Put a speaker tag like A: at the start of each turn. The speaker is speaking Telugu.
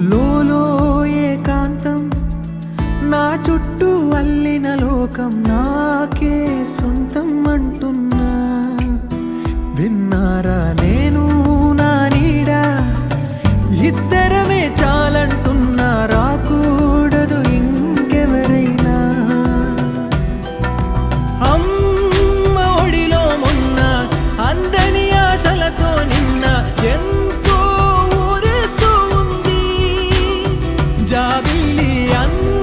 A: లోలో ఏకాంతం నా చుట్టూ అల్లిన లోకం నాకే సొంతం అంటున్నా. విన్నారా నేను నా నీడ? ఇద్దరమే చాలంటున్నా ಅಲ್ಲಿ ಅನ್ನ